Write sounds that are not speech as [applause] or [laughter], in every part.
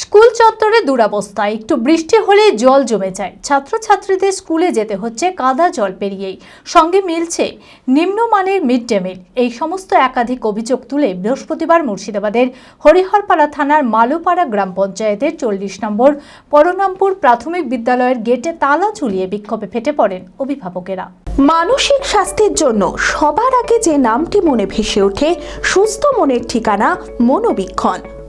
School চত্বরে দুরবস্থা। একটু বৃষ্টি হলেই জল জমে যায়। ছাত্রছাত্রীদের স্কুলে যেতে হচ্ছে কাদা জল পেরিয়েই। সঙ্গে মিলছে নিম্নমানের মিড ডে মিল। এই সমস্ত একাধিক অভিযোগ তুলে বৃহস্পতিবার মুর্শিদাবাদের হরিহরপাড়া থানার মালুপাড়া গ্রাম পঞ্চায়েতের চল্লিশ নম্বর পরনামপুর প্রাথমিক বিদ্যালয়ের গেটে তালা ঝুলিয়ে বিক্ষোভে ফেটে পড়েন অভিভাবকেরা। মানসিক স্বাস্থ্যের জন্য সবার আগে যে নামটি মনে ভেসে ওঠে, সুস্থ মনের ঠিকানা মনোবীক্ষণ।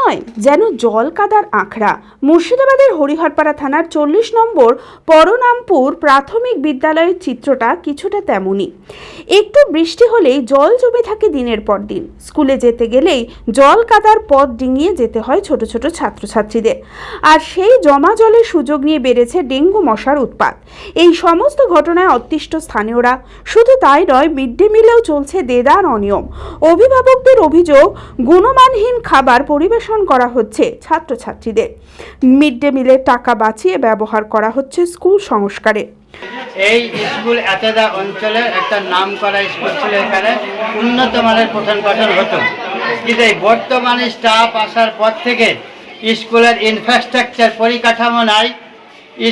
নয়, যেন জল কাদার আখড়া। মুর্শিদাবাদের হরিহরপাড়া থানার চল্লিশ নম্বর পরনামপুর প্রাথমিক বিদ্যালয়ের চিত্রটা কিছুটা তেমনই। একটু বৃষ্টি হলেই জল জমে থাকে দিনের পর দিন। স্কুলে যেতে গেলেই জল কাদার পথ ডিঙিয়ে যেতে হয় ছোট ছোট ছাত্রছাত্রীদের। আর সেই জমা জলের সুযোগ নিয়ে বেড়েছে ডেঙ্গু মশার উৎপাত। এই সমস্ত ঘটনায় অতিষ্ঠ স্থানীয়রা, শুধু তাই নয়, মিড ডে মিলেও চলছে দেদার অনিয়ম। অভিভাবকদের অভিযোগ, গুণমানহীন খাবার পরিবেশন করা হচ্ছে ছাত্রছাত্রীদের। মিড ডে মিলের টাকা বাঁচিয়ে ব্যবহার করা হচ্ছে স্কুল সংস্কারে। এই স্কুল এতদা অঞ্চলের একটা নাম করা স্কুল ছিল এখানে, উন্নত মানের পঠন পাঠন হতো। কিন্তু বর্তমানে স্টাফ আসার পর থেকে স্কুলের ইনফ্রাস্ট্রাকচার পরিকাঠামো নাই।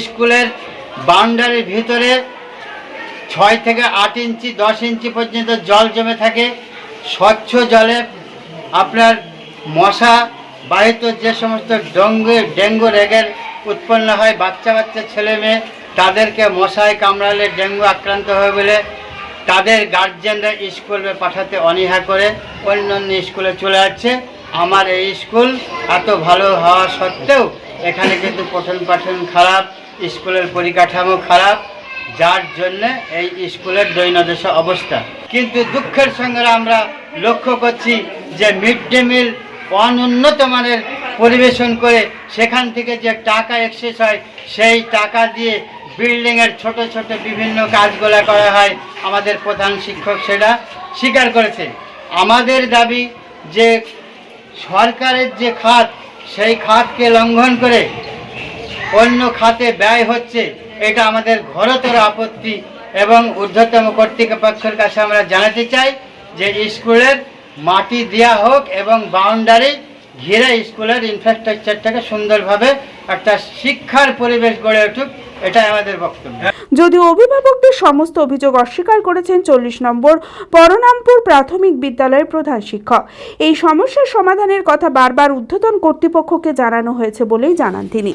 স্কুলের বাউন্ডারির ভিতরে ছয় থেকে আট ইঞ্চি, দশ ইঞ্চি পর্যন্ত জল জমে থাকে। স্বচ্ছ জলে আপনার মশা বাহিত যে সমস্ত ডেঙ্গু ডেঙ্গু রেগের উৎপন্ন হয়, বাচ্চা বাচ্চা ছেলে মেয়ে, তাদেরকে মশায় কামড়ালে ডেঙ্গু আক্রান্ত হয় বলে তাদের গার্জেনরা স্কুলে পাঠাতে অনীহা করে অন্য অন্য স্কুলে চলে যাচ্ছে। আমার এই স্কুল এত ভালো হওয়া সত্ত্বেও এখানে কিন্তু পঠন পাঠন খারাপ স্কুলের পরিকাঠামো খারাপ, যার জন্য এই স্কুলের দৈনদশা অবস্থা। কিন্তু দুঃখের সঙ্গে আমরা লক্ষ্য করছি যে মিড ডে মিল অনুন্নত মানের পরিবেশন করে সেখান থেকে যে টাকা এক্সেস হয়, সেই টাকা দিয়ে বিল্ডিংয়ের ছোট ছোট বিভিন্ন কাজগুলো করা হয় আমাদের প্রধান শিক্ষক সেটা স্বীকার করেছে। আমাদের দাবি যে সরকারের যে খাত, সেই খাতকে লঙ্ঘন করে অন্য খাতে ব্যয় হচ্ছে, এটা আমাদের ঘোরতর আপত্তি এবং ঊর্ধ্বতম কর্তৃপক্ষের কাছে আমরা জানাতে চাই যে স্কুলের মাটি দেওয়া হোক এবং বাউন্ডারি ঘিরে স্কুলের ইনফ্রাস্ট্রাকচারটাকে সুন্দরভাবে একটা শিক্ষার পরিবেশ গড়ে উঠুক এটাই আমাদের বক্তব্য। যদিও অভিভাবকদের সমস্ত অভিযোগ অস্বীকার করেছেন চল্লিশ নম্বর পরনামপুর প্রাথমিক বিদ্যালয়ের প্রধান শিক্ষক। এই সমস্যার সমাধানের কথা বারবার ঊর্ধ্বতন কর্তৃপক্ষকে জানানো হয়েছে বলেই জানান তিনি।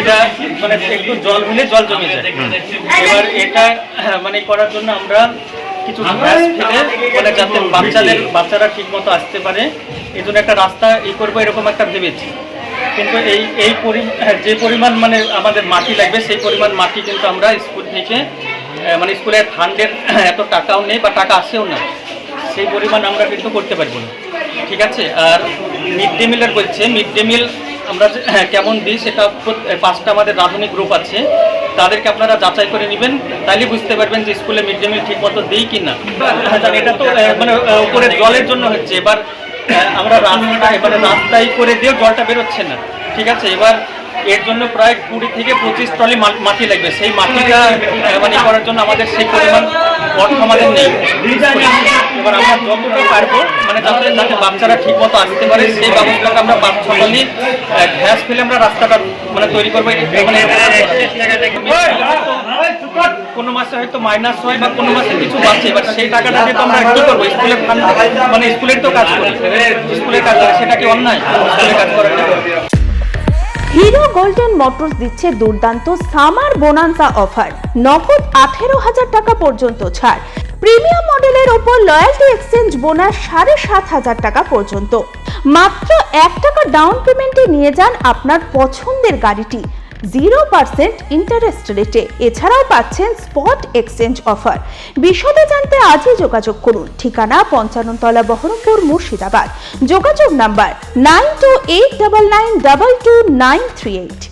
এটা মানে একটু জল হলে জল জমে যায়। এবার এটা মানে করার জন্য আমরা কিছু মানে যাতে বাচ্চাদের বাচ্চারা ঠিক মতো আসতে পারে এই জন্য একটা রাস্তা ই করব এরকম একটা ভেবেছি। কিন্তু এই এই যে পরিমাণ মানে আমাদের মাটি লাগবে সেই পরিমাণ মাটি কিন্তু আমরা স্কুল থেকে মানে স্কুলের ফান্ডের [coughs] এত টাকাও নেই বা টাকা আসেও না সেই পরিমাণ আমরা কিন্তু করতে পারব না। ঠিক আছে? আর মিড ডে মিলের বলছে মিড ডে মিল আমরা [coughs] কেমন দিই সেটা পাঁচটা আমাদের রাঁধুনি গ্রুপ আছে। তাদেরকে আপনারা যাচাই করে নেবেন তাহলে বুঝতে পারবেন যে স্কুলে মিড ডে মিল ঠিক মতো দিই কি না। হ্যাঁ, এটা তো মানে উপরে জলের জন্য হচ্ছে। এবার আমরা রাস্তা এবারে রাস্তায় করে দিয়ে জলটা বেরোচ্ছে না। ঠিক আছে এবার এর জন্য প্রায় কুড়ি থেকে পঁচিশ মা- মাটি লাগবে। সেই মাটিটা মানে করার জন্য আমাদের সেই পরিমাণ অর্থ আমাদের নেই। এবার আমরা যতটা পারব মানে যাতে যাতে বাচ্চারা ঠিক মতো আসতে পারে, সেই ব্যবস্থাটা আমরা ছ ঘ্যাস ফেলে আমরা রাস্তাটা মানে তৈরি করব। কোনো মাসে হয়তো মাইনাস হয় বা কোনো মাসে কিছু বাড়ছে এবার সেই টাকাটা দিয়ে তো আমরা কি করব? স্কুলের ফান্ড মানে স্কুলের তো কাজ করি। স্কুলের কাজ করে, সেটা কি অন্যায়? স্কুলের কাজ করাটা হিরো গোল্ডেন মোটরস দিচ্ছে দুর্দান্ত সামার বোনান্সা অফার। নগদ আঠেরো হাজার টাকা পর্যন্ত ছাড়। প্রিমিয়াম মডেলের ওপর লয়্যালটি এক্সচেঞ্জ বোনাস সাড়ে সাত হাজার টাকা পর্যন্ত। মাত্র এক টাকা ডাউন পেমেন্টে নিয়ে যান আপনার পছন্দের গাড়িটি। জিরো পার্সেন্ট ইন্টারেস্ট রেটে এছাড়াও পাচ্ছেন স্পট এক্সচেঞ্জ অফার বিশদে জানতে আজই যোগাযোগ করুন। ঠিকানা পঞ্চান্নতলা বহরমপুর মুর্শিদাবাদ। যোগাযোগ number nine two eight double nine double two nine three eight